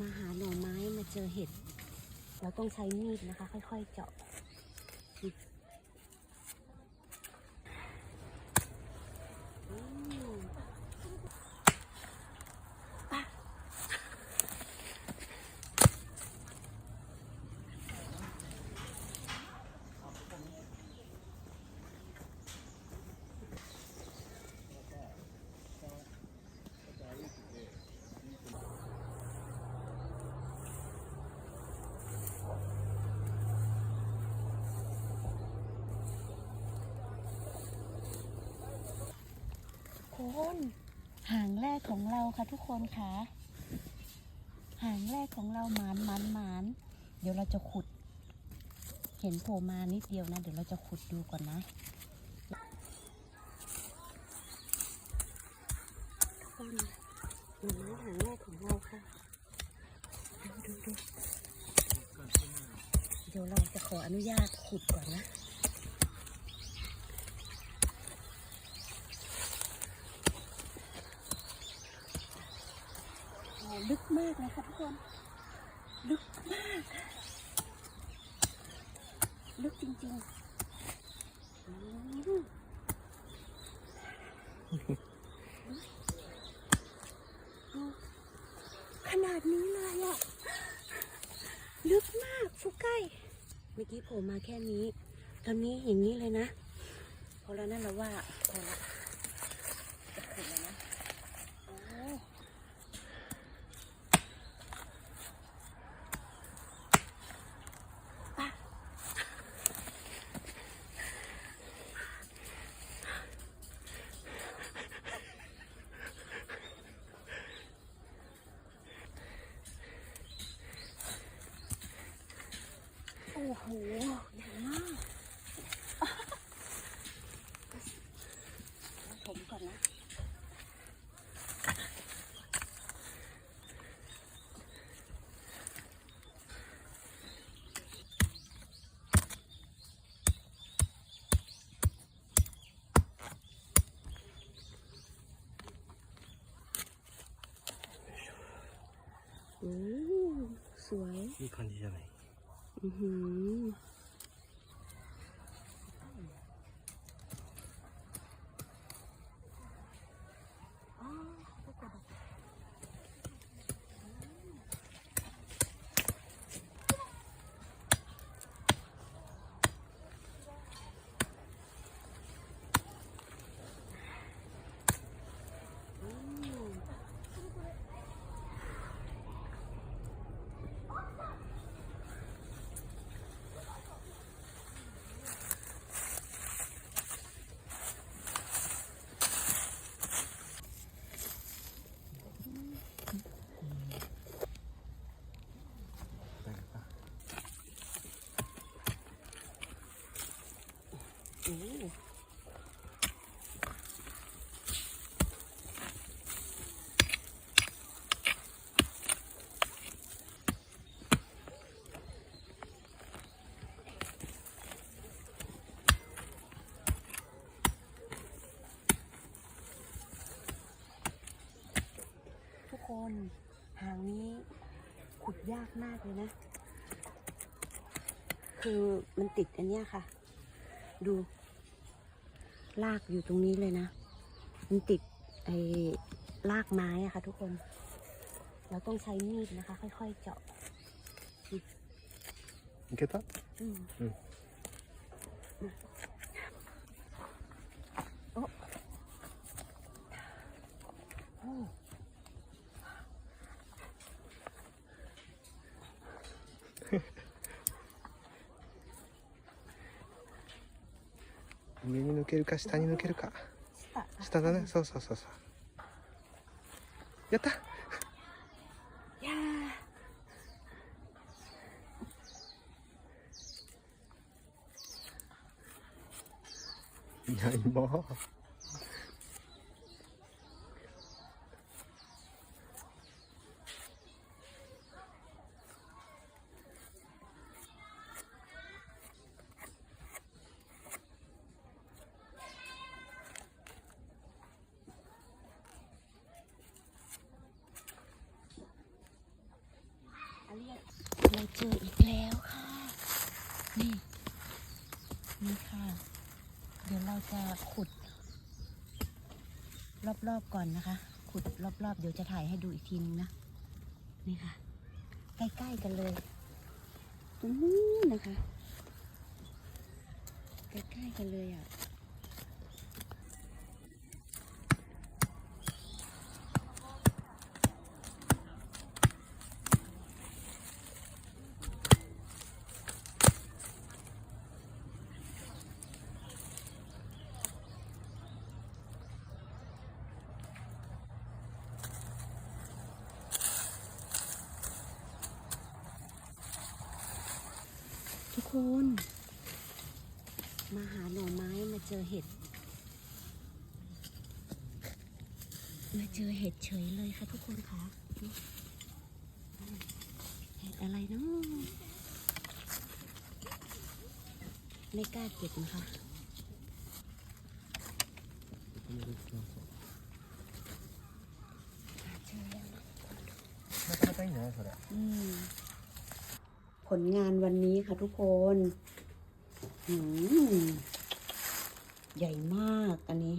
มาหาหน่อไม้มาเจอเห็ด เราต้องใช้มีดนะคะ ค่อยๆเจาะ คนหางแรกของเราค่ะทุกคนค่ะหางแรกของเราหมานหมานหมานเดี๋ยวเราจะขุด เห็นโผล่มานิดเดียวนะ เดี๋ยวเราจะขุดดูก่อนนะทุกคนหน่อไม้หางแรกของเราค่ะดูดูดูเดี๋ยวเราจะขออนุญาตขุดก่อนนะ อ๋อลึก มากเลยค่ะทุกคนลึกมากลึกจริงๆอืมดูขนาดนี้เลยอะลึกมากฟุกใกล้เมื่อกี้โผล่มาแค่นี้ ตอนนี้อย่างนี้เลยนะพอแล้วนั่นเราว่าพอละจะขุดแล้วนะโอ้ โอ้โหใหญ่มาก ผมก่อนนะสวย นี่คันดีจังเลยือ ทุกคนหางนี้ขุดยากมากเลยนะ คือมันติดอันเนี้ยค่ะ ดู ลากอยู่ตรงนี้เลยนะ มันติดไอ้ลากไม้อะค่ะทุกคน เราต้องใช้มีดนะคะ ค่อยๆเจาะ いけた อืม อืม 上に抜けるか下に抜けるか。下。下だね。そうそうそうそう。やった。いやいない นี่ นี่ค่ะ เดี๋ยวเราจะขุด รอบๆก่อนนะคะ ขุดรอบๆ เดี๋ยวจะถ่ายให้ดูอีกทีนึงนะ นี่ค่ะ ใกล้ๆกันเลยตรงนี้นะคะ ใกล้ๆกันเลยอะ มาหาหน่อไม้มาเจอเห็ด มาเจอเห็ดเฉยเลยค่ะทุกคนคะเห็ดอะไรเนาะไม่กล้าเก็บนะคะ เจอแล้วนะ なかなかいいんじゃないそれ อืมผ ลงานวันนี้ค่ะทุกคนอืมใหญ่มากอันนี้